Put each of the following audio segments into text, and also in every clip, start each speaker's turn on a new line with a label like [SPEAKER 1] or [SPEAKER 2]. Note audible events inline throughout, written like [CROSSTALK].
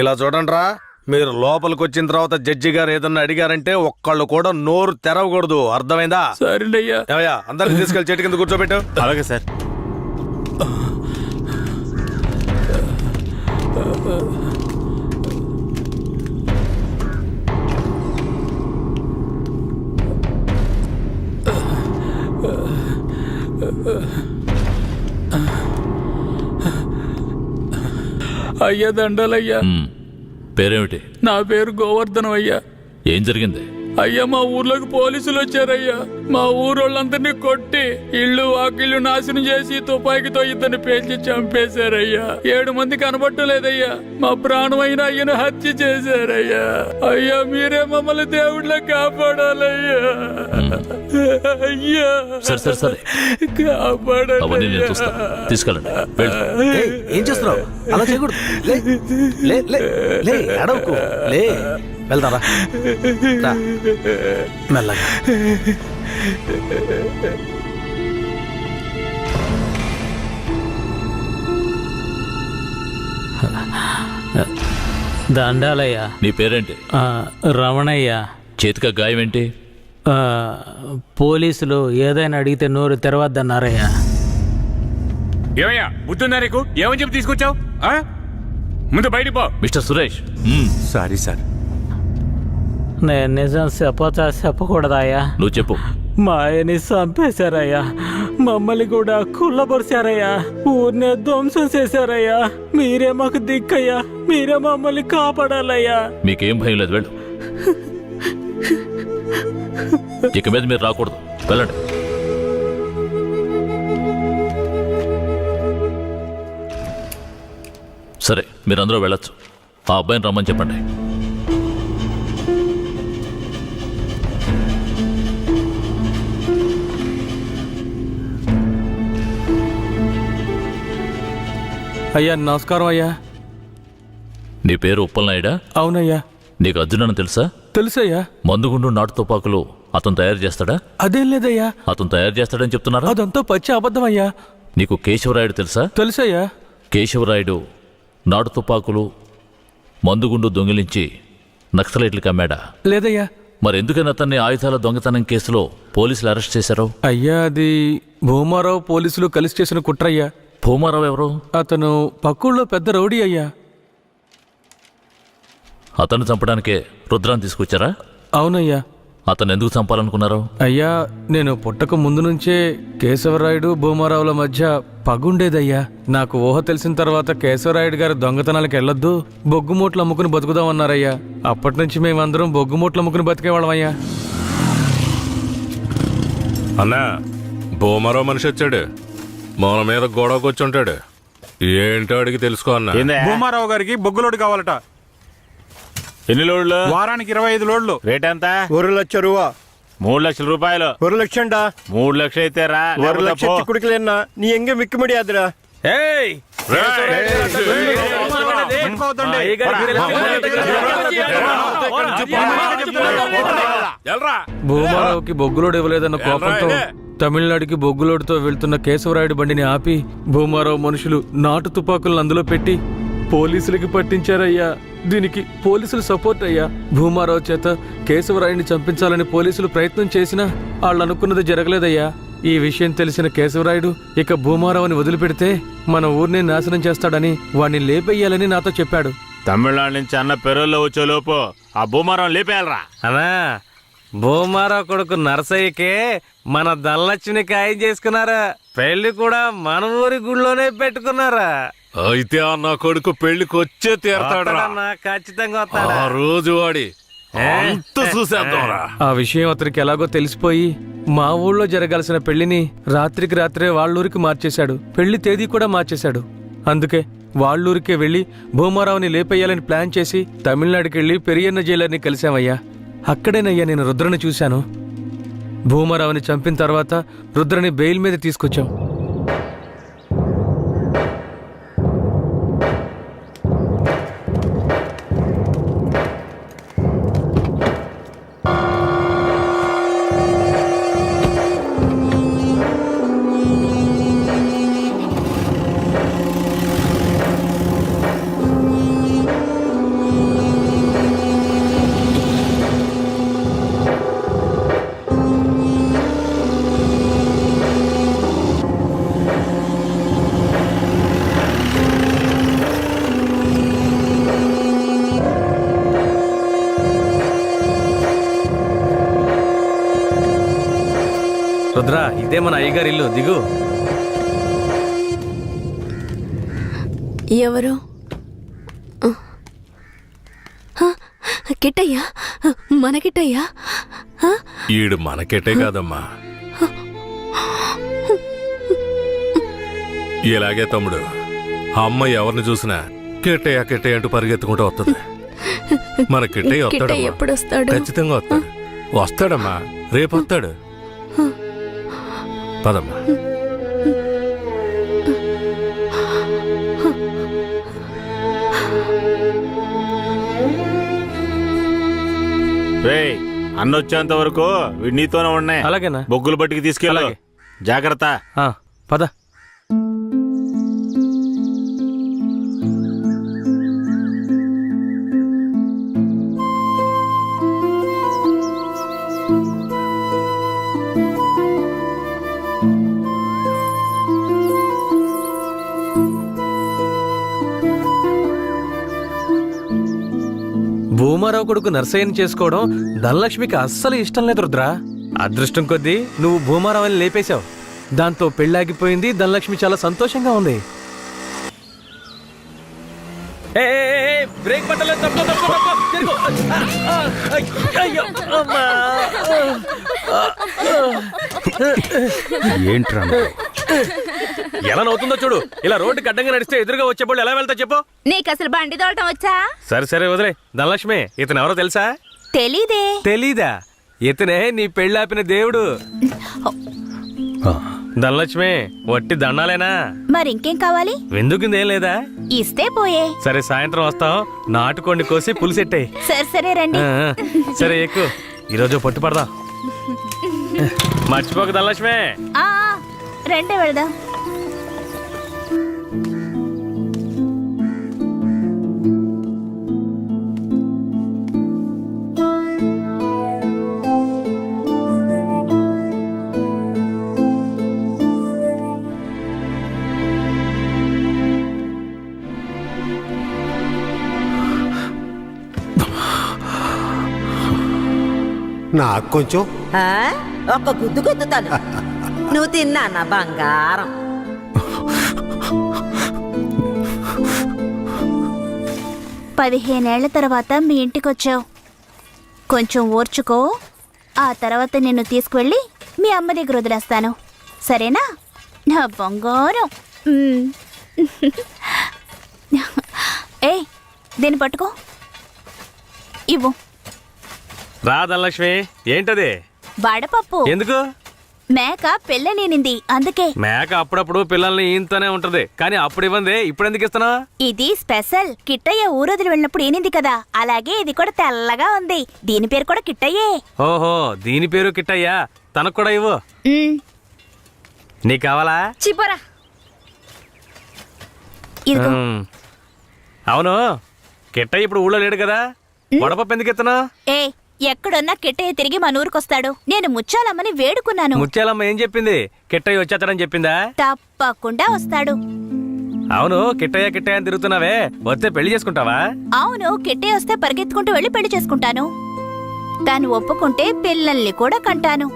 [SPEAKER 1] ఇలా చూడండిరా మీరు లోపలికి వచ్చిన తర్వాత జడ్జి గారు ఏదన్నా అడిగారంటే ఒక్కళ్ళు కూడా నోరు తెరవకూడదు. అర్థమైందా?
[SPEAKER 2] సరేనయ్యా.
[SPEAKER 1] ఏమయ్యా అందరికి తీసుకెళ్ళి చెట్టు కింద కూర్చోబెట్టు.
[SPEAKER 3] అలాగే సార్.
[SPEAKER 2] అయ్యా దండాలయ్యా.
[SPEAKER 4] పేరేమిటి?
[SPEAKER 2] నా పేరు గోవర్ధనం అయ్యా
[SPEAKER 4] ఏం జరిగింది?
[SPEAKER 2] అయ్యా మా ఊర్లోకి పోలీసులు వచ్చారయ్యా. మా ఊరోళ్ళందరినీ కొట్టి ఇళ్ళు వాకిళ్ళు నాశనం చేసి తుపాకీతో ఇద్దరిని పేల్చి చంపేశారయ్యా. ఏడు మంది కనబట్టలేదయ్యా. మా ప్రాణమైన అయ్యను హత్య చేశారయ్యా. అయ్యా మీరే మమ్మల్ని దేవుళ్ళ కాపాడాలయ్యా. అయ్యా.
[SPEAKER 4] సరే సరే సరే. అవన్నీ నేను చూస్తా.
[SPEAKER 2] కాపాడాలయ్యా
[SPEAKER 4] తీసుకెళ్ళండి. వెళ్ళు.
[SPEAKER 1] ఏయ్, ఏం చేస్తున్నావు? అలా చేయకూడదు. లే లే లే లే అడవుకు. లే. వెళ్దారా. రా. మెల్లగా.
[SPEAKER 5] దండాలయ్య.
[SPEAKER 4] నీ పేరేంటి?
[SPEAKER 5] ఆ, రమణయ్య.
[SPEAKER 4] చేతిక గాయం ఏంటి?
[SPEAKER 5] ఆ, పోలీసులు ఏదైనా అడిగితే నోరు తెరవద్దన్నారయ్యా.
[SPEAKER 3] ఏమయ్యా బుద్ధుందా నీకు? ఏమని చెప్పి తీసుకొచ్చావు? ఆ? ముందు బయటికి పో.
[SPEAKER 4] మిస్టర్ సురేష్.
[SPEAKER 3] Sorry sir.
[SPEAKER 5] నేను నిజం చెప్పచ్చా? చెప్పకూడదాయా
[SPEAKER 4] నువ్వు చెప్పు.
[SPEAKER 5] మా ఆయన్ని చంపేశారయ్యా. మమ్మల్ని కూడా కుళ్ళబరిచారయ్యా ఊరినే ధ్వంసం చేశారయ్యా. మీరే మాకు దిక్కయ్యా. మీరే మమ్మల్ని కాపాడాలయ్యా.
[SPEAKER 4] మీకేం భయం లేదు వెళ్ళు. ఇక మీద మీరు రాకూడదు. వెళ్ళండి. సరే మీరందరూ వెళ్ళొచ్చు. ఆ అబ్బాయిని రమ్మని చెప్పండి.
[SPEAKER 6] అయ్యా నమస్కారం అయ్యా.
[SPEAKER 4] నీ పేరు ఉప్పలనాయుడా
[SPEAKER 6] అవునయ్యా.
[SPEAKER 4] నీకు అర్జునని తెలుసా?
[SPEAKER 6] తెలుసయ్యా.
[SPEAKER 4] మందుగుండు నాటు తుపాకులు అతను తయారు చేస్తాడా?
[SPEAKER 6] అదేం లేదయ్యా.
[SPEAKER 4] అతను తయారు చేస్తాడని చెప్తున్నారా?
[SPEAKER 6] అదంతా పచ్చి అబద్ధమయ్యా.
[SPEAKER 4] నీకు కేశవరాయుడు తెలుసా?
[SPEAKER 6] తెలుసయ్యా.
[SPEAKER 4] కేశవరాయుడు నాటు తుపాకులు మందుగుండు దొంగిలించి నక్సలైట్లకు అమ్మాడా?
[SPEAKER 6] లేదయ్యా.
[SPEAKER 4] మరి ఎందుకని అతన్ని ఆయుధాల దొంగతనం కేసులో పోలీసులు అరెస్ట్ చేశారు?
[SPEAKER 6] అయ్యా అది భూమారావు పోలీసులు కలిసి చేసిన కుట్రయ్యా.
[SPEAKER 4] భూమారావు ఎవరు?
[SPEAKER 6] అతను పక్కూళ్ళో పెద్ద రౌడీ అయ్యా.
[SPEAKER 4] అతన్ని చంపడానికే రుద్రాన్ని తీసుకొచ్చారా?
[SPEAKER 6] అవునయ్యా.
[SPEAKER 4] అతను ఎందుకు చంపాలనుకున్నారు?
[SPEAKER 6] అయ్యా నేను పుట్టక ముందు నుంచే కేశవరాయుడు భూమారావుల మధ్య పగుండేదయ్యా. నాకు ఊహ తెలిసిన తర్వాత కేశవరాయుడు గారు దొంగతనాలకు వెళ్ళొద్దు బొగ్గుమూట్లు అమ్ముకుని బతుకుదామన్నారయ్యా. అప్పటి నుంచి మేమందరం బొగ్గుమూట్లు అమ్ముకుని బతికేవాళ్ళమయ్యా.
[SPEAKER 7] అన్నా బోమరో మనిషి వచ్చాడు. మన మీద గొడవకు వచ్చుంటాడు ఏంటో అడిగి తెలుసుకో అన్న.
[SPEAKER 3] ఏందే? గారికి బొగ్గులోడు కావాలట.
[SPEAKER 8] ఎన్ని లోడ్లు?
[SPEAKER 3] వారానికి ఇరవై ఐదు లోడ్లు.
[SPEAKER 8] రేట్ ఎంత?
[SPEAKER 9] ఒరు లక్ష రూపా
[SPEAKER 8] మూడు లక్షల రూపాయలు.
[SPEAKER 9] ఒక లక్ష
[SPEAKER 8] మూడు లక్షలు అయితే రా
[SPEAKER 9] ఒరు లక్ష నీ ఎంగే మిక్కుమడి అదిరా
[SPEAKER 1] ఏయ్!
[SPEAKER 6] భూమారావుకి బొగ్గులోడు ఇవ్వలేదన్న కోపంతో తమిళనాడుకి బొగ్గులోడుతో వెళ్తున్న కేశవరాయుడు బండిని ఆపి భూమారావు మనుషులు నాటు తుపాకులను అందులో పెట్టి పోలీసులకి పట్టించారయ్యా. దీనికి పోలీసులు సపోర్ట్ అయ్యా. భూమారావు చేత కేశవరాయుడిని చంపించాలని పోలీసులు ప్రయత్నం చేసినా వాళ్ళు అనుకున్నది జరగలేదయ్యా. ఈ విషయం తెలిసిన కేశవరాయుడు ఇక భూమారావుని వదిలిపెడితే మన ఊరిని నాశనం చేస్తాడని వాణ్ణి లేపెయ్యాలని నాతో చెప్పాడు.
[SPEAKER 8] తమిళనాడు నుంచి అన్న పెరల్లో వచ్చే లోపు ఆ భూమారం లేపేయాలరా?
[SPEAKER 6] అనా భూమారావు కొడుకు నరసయ్యకే మన ధనలక్ష్మిని ఖాయం చేసుకున్నారా? పెళ్ళి కూడా మన ఊరి గుళ్ళోనే పెట్టుకున్నారా?
[SPEAKER 7] అయితే ఆ నా కొడుకు పెళ్ళికి వచ్చే తీరతాడరా.
[SPEAKER 6] వస్తాడన్నా, ఖచ్చితంగా వస్తాడా?
[SPEAKER 7] ఆ రోజు వాడి అంత చూసేద్దాంరా.
[SPEAKER 6] ఆ విషయం అతనికి ఎలాగో తెలిసిపోయి మా ఊళ్ళో జరగాల్సిన పెళ్ళిని రాత్రికి రాత్రే వాళ్ళూరికి మార్చేశాడు. పెళ్ళి తేదీ కూడా మార్చేశాడు. అందుకే వాళ్ళూరికే వెళ్ళి భూమారావుని లేపేయాలని ప్లాన్ చేసి తమిళనాడుకెళ్ళి పెరియన్న జైలర్ని కలిశామయ్యా. అక్కడేనయ్యా నేను రుద్రని చూశాను. భూమారావుని చంపిన తర్వాత రుద్రని బెయిల్ మీద తీసుకొచ్చాం.
[SPEAKER 10] ఇదే మన అయ్యగారి ఇల్లు. దిగు.
[SPEAKER 11] ఎవరు? ఆ, కిట్టయ్యా? మన కిట్టయ్యా?
[SPEAKER 7] ఈడు మనకెటే కాదమ్మా. ఇలాగే తమ్ముడు? అమ్మ ఎవరిని చూసినా కెట్టయ్య కెట్టయ్య అంటూ పరిగెత్తుకుంటూ వస్తుంది. మన కిట్టయ్య
[SPEAKER 11] వస్తాడు
[SPEAKER 7] ఖచ్చితంగా వస్తాడు. వస్తాడమ్మా. రేపు వస్తాడు. పదమ్మా.
[SPEAKER 12] రే అన్న వచ్చేంత వరకు వీడు నీతోనే ఉన్నాయి
[SPEAKER 10] అలాగేనా?
[SPEAKER 12] బొగ్గులు బట్టికి తీసుకెళ్ళు.
[SPEAKER 10] అలాగే.
[SPEAKER 12] జాగ్రత్త.
[SPEAKER 10] పద. భూమారావు కొడుకు నర్సయ్యని చేసుకోవడం ధనలక్ష్మికి అస్సలు ఇష్టం లేదు రుద్రా. అదృష్టం కొద్దీ నువ్వు భూమారావుని లేపేశావు. దాంతో పెళ్ళాగిపోయింది ధనలక్ష్మి చాలా సంతోషంగా ఉంది. బ్రేక్ పట్టలేదు, అమ్మా.
[SPEAKER 13] ఏంట్రా
[SPEAKER 10] ఎలా నవ్వుతుందో చూడు. ఇలా రోడ్డుకి అడ్డంగా నడిస్తే ఎదురుగా వచ్చేప్పుడు ఎలా వెళ్తా చెప్పు.
[SPEAKER 11] నీకు అసలు బండి తోడటం వచ్చా?
[SPEAKER 10] సరే సరే వదిలే. ధనలక్ష్మి ఇతను ఎవరో తెలుసా?
[SPEAKER 11] తెలీదే.
[SPEAKER 10] తెలీదా? ఇతనే నీ పెళ్ళాపిన దేవుడు. ధనలక్ష్మి వట్టి దండాలేనా?
[SPEAKER 11] మరి ఇంకేం కావాలి?
[SPEAKER 10] వెందుకుందేం లేదా?
[SPEAKER 11] ఇస్తే పోయే.
[SPEAKER 10] సరే సాయంత్రం వస్తాం. నాటుకోండి కోసి పులిసెట్టాయి
[SPEAKER 11] సరే సరే రండి.
[SPEAKER 10] సరే ఎక్కువ ఈరోజు పట్టు పడదాం. [LAUGHS] మర్చిపోక ధనలక్ష్మి.
[SPEAKER 11] ఆ, రండి వెళదాం.
[SPEAKER 14] నాకు కొంచెం?
[SPEAKER 15] ఒక్క గుద్దు గుద్దుతాను. [LAUGHS] నువ్వు తిన్నా నా బంగారం.
[SPEAKER 11] పదిహేనేళ్ళ తర్వాత మీ ఇంటికొచ్చావు. కొంచెం ఓర్చుకో. ఆ తర్వాత నిన్ను తీసుకువెళ్ళి మీ అమ్మ దగ్గర వదిలేస్తాను. సరేనా? నా బంగారం. ఏయ్ దీన్ని పట్టుకో. ఇవ్వు.
[SPEAKER 10] రా ధనలక్ష్మి ఏంటది?
[SPEAKER 11] వడపప్పు.
[SPEAKER 10] ఎందుకు?
[SPEAKER 11] మేక పెళ్ళనేనింది అందుకే.
[SPEAKER 10] మేక అప్పుడప్పుడు పిల్లల్ని ఈయంతోనే ఉంటది. కానీ అప్పుడు ఇవ్వండి ఇప్పుడు ఎందుకు ఇస్తున్నా?
[SPEAKER 11] ఇది స్పెషల్. కిట్టయ్య ఊరొదిలి వెళ్ళినప్పుడు ఏనింది కదా. అలాగే ఇది కూడా తెల్లగా ఉంది. దీని పేరు కూడా కిట్టయ్యే.
[SPEAKER 10] ఓహో దీని పేరు కిట్టయ్యా. తనకు కూడా ఇవ్వు. నీకు కావాలా?
[SPEAKER 11] చిపోరా
[SPEAKER 10] ఉమ్. అవును. కిట్టయ్య ఇప్పుడు ఊళ్ళో లేడు కదా. వడపప్పు ఎందుకు ఇస్తున్నా
[SPEAKER 11] ఏ ఎక్కడున్నా కిట్టయ్య తిరిగి మన ఊరికొస్తాడు నేను ముచ్చాలమ్మని వేడుకున్నాను.
[SPEAKER 10] ముత్యాలమ్మ ఏం చెప్పింది? కిట్టయ్య వచ్చేస్తాడని చెప్పిందా?
[SPEAKER 11] తప్పకుండా వస్తాడు.
[SPEAKER 10] అవును కిట్టయ్య కిట్టయ్య అని తిరుగుతున్నావే. వస్తే పెళ్ళి చేసుకుంటావా?
[SPEAKER 11] అవును కిట్టయ్య వస్తే పరిగెత్తుకుంటూ వెళ్ళి పెళ్ళి చేసుకుంటాను. తాను ఒప్పుకుంటే పిల్లల్ని కూడా కంటాను.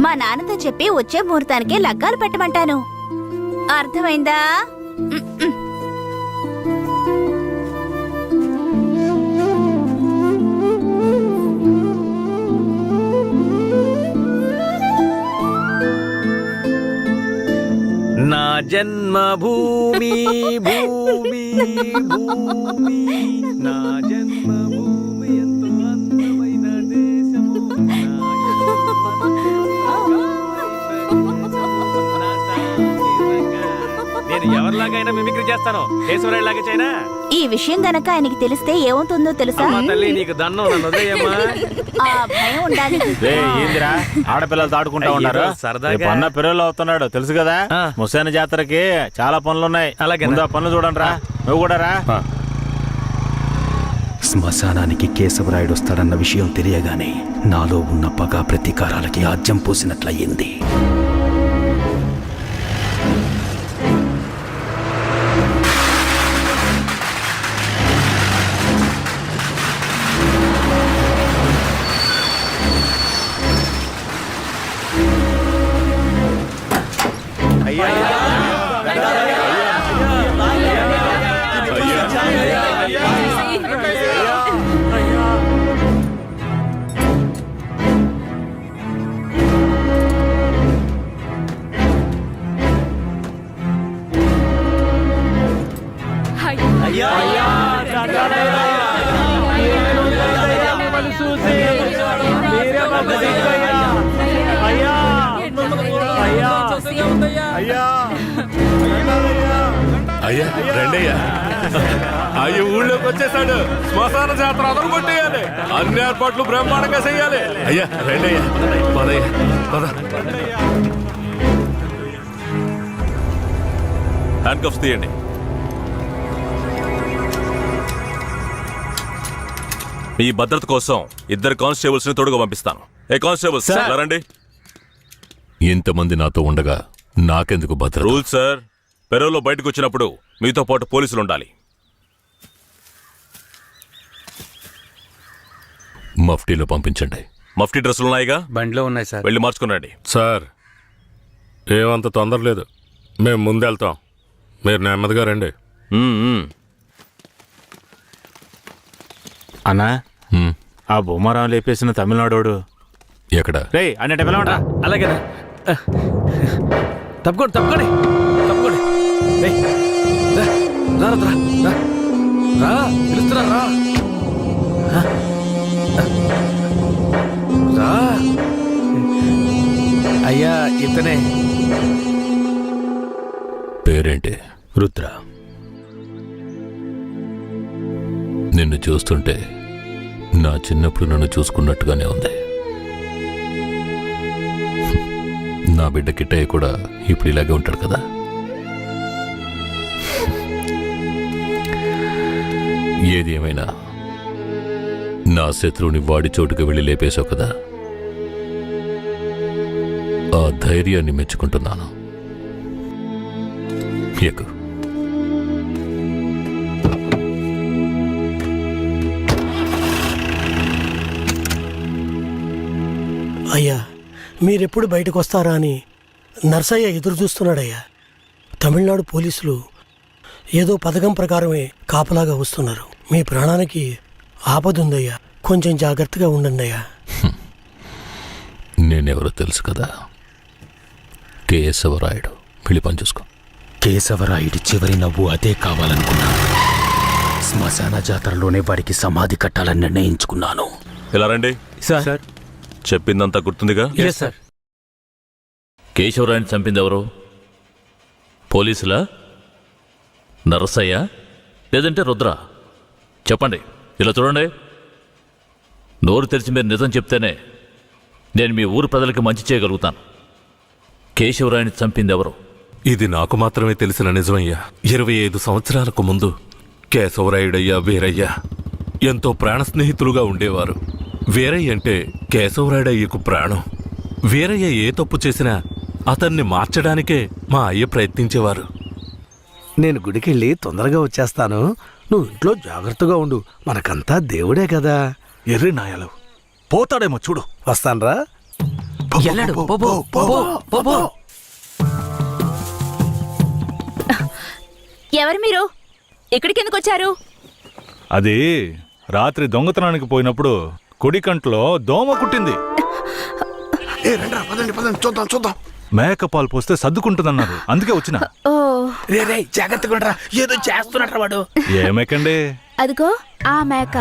[SPEAKER 11] మా నాన్నతో చెప్పి వచ్చే ముహూర్తానికి లగ్గాలు పెట్టమంటాను. అర్థమైందా?
[SPEAKER 10] జన్మ భూమి భూమి భూమి నా జన్మ ఎవరిలాగైనా మిమిక్రీ చేస్తాను. కేశవరాయులాగా చైనా
[SPEAKER 11] ఈ విషయం గనక ఆయనకి తెలిస్తే ఏమవుతుందో తెలుసా?
[SPEAKER 10] అమ్మా తల్లి నీకు దండం నన్ను వదిలేయమ్మా.
[SPEAKER 11] ఆ భయం ఉండాలి.
[SPEAKER 12] రే ఏందిరా? ఆడపిల్లలు తాడుకుంటా
[SPEAKER 10] అయ్యో,
[SPEAKER 12] ఉన్నారు.
[SPEAKER 10] సరదాగా.
[SPEAKER 12] రేపు అన్న పిల్లలు అవుతున్నాడు తెలుసు కదా?
[SPEAKER 10] ఆ.
[SPEAKER 12] ముసాని జాతరకి చాలా పనులున్నాయి.
[SPEAKER 10] అలాగేనా?
[SPEAKER 12] ముందు ఆ పనులు చూడండి రా నువ్వు కూడా రా.
[SPEAKER 13] శ్మశానానికి కేశవరాయుడు వస్తాడన్న విషయం తెలియగానే నాలో ఉన్న పగ ప్రతీకారాలకి ఆజ్యం పోసినట్లయింది.
[SPEAKER 7] వచ్చేసాడు శ్మశాన జాతర అదరు కొట్టేయాలి అన్ని ఏర్పాట్లు బ్రహ్మాండంగా చేయాలి. అయ్యా రండయ్యా పదయ్యా పద. హ్యాండ్ కప్స్ తీయండి. మీ భద్రత కోసం ఇద్దరు కానిస్టేబుల్స్ని తోడుగా పంపిస్తాను. ఏ కానిస్టేబుల్స్? ఇలా రండి.
[SPEAKER 16] ఇంతమంది నాతో ఉండగా నాకెందుకు భద్రత?
[SPEAKER 7] Rule sir. పెరోలో బయటకు వచ్చినప్పుడు మీతో పాటు పోలీసులు ఉండాలి.
[SPEAKER 16] మఫ్టీలో పంపించండి.
[SPEAKER 7] మఫ్టీ డ్రెస్సులు ఉన్నాయిగా?
[SPEAKER 13] బండిలో ఉన్నాయి సార్.
[SPEAKER 7] వెళ్ళి మార్చుకునండి
[SPEAKER 3] సార్ ఏమంత తొందర లేదు. మేము ముందెళ్తాం మీరు నెమ్మదిగా రండి.
[SPEAKER 12] అన్నా
[SPEAKER 16] హ్మ్,
[SPEAKER 12] ఆ బొమ్మరాం లేపేసిన తమిళనాడోడు.
[SPEAKER 16] ఎక్కడ?
[SPEAKER 12] రే అన్నట్టు పిలవండి
[SPEAKER 13] అలాగేనా తప్పుకోండి తప్పుకోండి తప్పుకోండి. రా, రా, రా, రా. రా. ఇతనే
[SPEAKER 16] పేరేంటి?
[SPEAKER 13] రుద్ర.
[SPEAKER 16] నిన్ను చూస్తుంటే నా చిన్నప్పుడు నన్ను చూసుకున్నట్టుగానే ఉంది. నా బిడ్డ కిట్టయ్య కూడా ఇప్పుడు ఇలాగే ఉంటాడు కదా? ఏది ఏమైనా నా శత్రువుని వాడి చోటుకు వెళ్ళి లేపేశావు కదా? ఆ ధైర్యాన్ని మెచ్చుకుంటున్నాను. ఎక్కు.
[SPEAKER 14] అయ్యా మీరెప్పుడు బయటకు వస్తారా అని నర్సయ్య ఎదురు చూస్తున్నాడయ్యా తమిళనాడు పోలీసులు ఏదో పథకం ప్రకారమే కాపలాగా వస్తున్నారు. మీ ప్రాణానికి ఆపదుందయ్యా. కొంచెం జాగ్రత్తగా ఉండండి అయ్యా
[SPEAKER 16] నేనెవరో తెలుసు కదా? కేశవరాయుడు. వెళ్ళి పని చూసుకో.
[SPEAKER 13] కేశవరాయుడి చివరి నవ్వు అదే కావాలనుకున్నాను. శ్మశాన జాతరలోనే వాడికి సమాధి కట్టాలని నిర్ణయించుకున్నాను.
[SPEAKER 7] ఇలా రండి?
[SPEAKER 13] సార్.
[SPEAKER 7] చెప్పిందంతా గుర్తుందిగా?
[SPEAKER 13] సార్
[SPEAKER 4] కేశవరాయని చంపింది ఎవరు పోలీసులా? నరసయ్య? లేదంటే రుద్ర? చెప్పండి. ఇలా చూడండి. నోరు తెరిచి మీరు నిజం చెప్తేనే నేను మీ ఊరు ప్రజలకి మంచి చేయగలుగుతాను. కేశవరాయని చంపింది ఎవరు
[SPEAKER 7] ఇది నాకు మాత్రమే తెలిసిన నిజమయ్యా. ఇరవై ఐదు సంవత్సరాలకు ముందు కేశవరాయుడయ్యా వీరయ్య ఎంతో ప్రాణ స్నేహితులుగా ఉండేవారు. వీరయ్య అంటే కేశవరాయుడయ్యకు ప్రాణం. వీరయ్య ఏ తప్పు చేసినా అతన్ని మార్చడానికే మా అయ్య ప్రయత్నించేవారు.
[SPEAKER 13] నేను గుడికెళ్ళి తొందరగా వచ్చేస్తాను. నువ్వు ఇంట్లో జాగ్రత్తగా ఉండు. మనకంతా దేవుడే కదా.
[SPEAKER 3] ఎర్రి నాయాలు. పోతాడేమో చూడు.
[SPEAKER 13] వస్తానరా. వెళ్ళాడు పో, పో, పో, పో, పో.
[SPEAKER 11] ఎవరు మీరు? ఇక్కడికి ఎందుకు వచ్చారు?
[SPEAKER 12] అది రాత్రి దొంగతనానికి పోయినప్పుడు కుడి కంట్లో దోమ కుట్టింది.
[SPEAKER 14] ఏ పదండి పదండి చూద్దాం చూద్దాం.
[SPEAKER 12] మేకపాలు పోస్తే సర్దుకుంటుందన్నారు. అందుకే వచ్చిన.
[SPEAKER 11] ఓ.
[SPEAKER 13] రే రే జాగ్రత్తగా ఏదో వాడు.
[SPEAKER 12] ఏమేకండి
[SPEAKER 11] అదిగో ఆ మేక.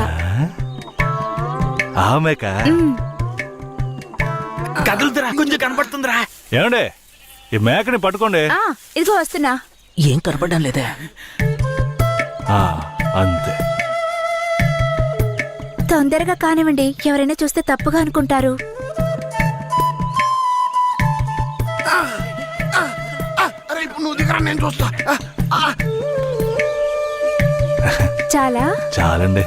[SPEAKER 12] ఆ? మేక?
[SPEAKER 13] కదులుతురా కొంచెం కనపడుతుందిరా.
[SPEAKER 12] ఏమండే? ఈ మేకని పట్టుకోండి.
[SPEAKER 11] ఆ ఇదిగో వస్తున్నా.
[SPEAKER 13] ఏం కనపడడం లేదే?
[SPEAKER 12] ఆ, అంతే.
[SPEAKER 11] తొందరగా కానివ్వండి ఎవరైనా చూస్తే తప్పుగా అనుకుంటారు.
[SPEAKER 14] అరే ఇప్పుడు నువ్వు దిగరా నేను చూస్తా. ఆ,
[SPEAKER 11] చాలా?
[SPEAKER 12] చాలండి.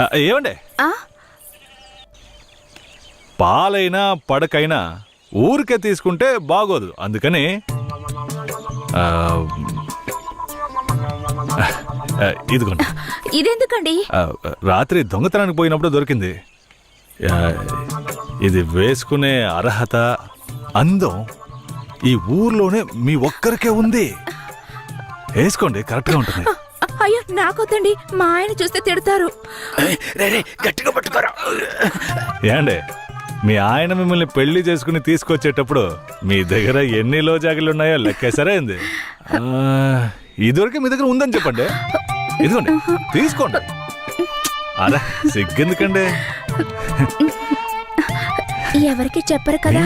[SPEAKER 12] ఆ, ఏమండే?
[SPEAKER 11] ఆ?
[SPEAKER 12] పాలైనా పడకైనా ఊరికే తీసుకుంటే బాగోదు. అందుకని ఇదిగోండి.
[SPEAKER 11] ఇదెందుకండి?
[SPEAKER 12] రాత్రి దొంగతనానికి పోయినప్పుడు దొరికింది. ఇది వేసుకునే అర్హత అందం ఈ ఊర్లోనే మీ ఒక్కరికే ఉంది. వేసుకోండి కరెక్ట్గా ఉంటుంది.
[SPEAKER 11] అయ్యో నాకొద్దండి. మా ఆయన చూస్తే తిడతారు.
[SPEAKER 13] గట్టిగా పట్టుకోరా.
[SPEAKER 12] ఏండే మీ ఆయన మిమ్మల్ని పెళ్ళి చేసుకుని తీసుకొచ్చేటప్పుడు మీ దగ్గర ఎన్ని లోజాగిలు ఉన్నాయో లెక్కేసారా ఏంది ఇదివరకే మీ దగ్గర ఉందని చెప్పండి. ఇదిగోండి తీసుకోండి. అరే సిగ్గెందుకండి?
[SPEAKER 11] ఎవరికి చెప్పరు కదా?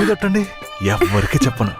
[SPEAKER 12] ఎవరికి చెప్పను?